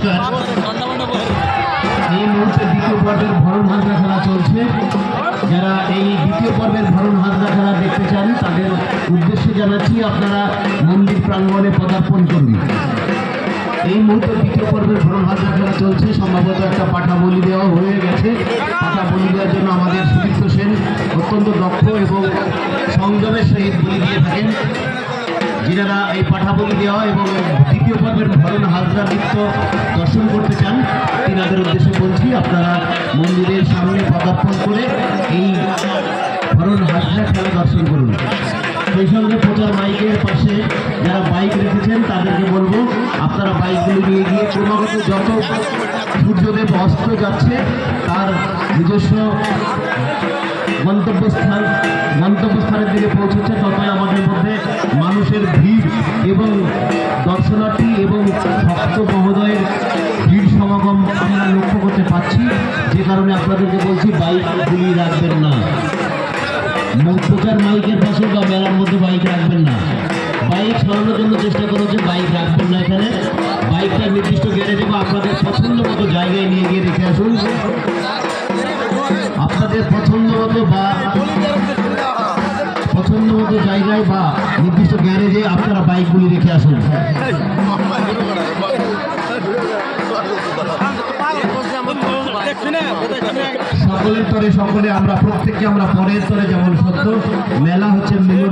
নমস্কার। এই মুহূর্তে দ্বিতীয় পর্বের ভরণ হাজরা খেলা চলছে। যারা এই দ্বিতীয় পর্বের ভরণ হাজরা খেলা দেখতে চান, তাদের উদ্দেশ্যে জানাচ্ছি আপনারা মন্দির প্রাঙ্গণে পদার্পণ করুন। এই মুহূর্তে দ্বিতীয় পর্বের ভরণ হাজরা খেলা চলছে। সম্ভবত একটা পাঠা বলি দেওয়া হয়ে গেছে। পাঠা বলি দেওয়ার জন্য আমাদের সুদীপ্ত সেন অত্যন্ত দক্ষ এবং সংযমের সহিত বলি দিয়ে থাকেন। যিনারা এই পাঠা বলি দেওয়া এবং দ্বিতীয় পর্বের ভরণ হাজরা নৃত্য দর্শন করতে চান, তিনাদের উদ্দেশ্যে বলছি আপনারা মন্দিরের সামনে পদার্পণ করে এই ভরণ হাজরা খেলা দর্শন করুন। সেই সঙ্গে প্রচার মাইকের পাশে যারা বাইক রেখেছেন, তাদেরকে বলব, আপনারা বাইকগুলো নিয়ে গিয়ে ক্রমাগত যত সূর্যদেব অস্ত যাচ্ছে, তার নিজস্ব গন্তব্যস্থান, গন্তব্যস্থানের দিকে পৌঁছেছে ততই ভক্ত মহোদয়ের ভিড় সমাগম আমরা লক্ষ্য করতে পারছি। যে কারণে আপনাদেরকে বলছি, বাইক বাইকগুলি রাখবেন না। প্রচার মাইকের পাশে বা মেলার মধ্যে বাইক রাখবেন না। বাইক সরানোর জন্য চেষ্টা করো যে বাইক রাখবেন না এখানে। বাইকটা নির্দিষ্ট গ্যারেজে বা আপনাদের পছন্দ মতো জায়গায় নিয়ে গিয়ে রেখে আসুন। আপনাদের পছন্দ মতো বা পছন্দ মতো জায়গায় বা নির্দিষ্ট গ্যারেজে আপনারা বাইকগুলি রেখে আসুন। সকলের তরে সকলে আমরা প্রত্যেককে আমরা পরের তরে যেমন সত্য মেলা হচ্ছে মিলনের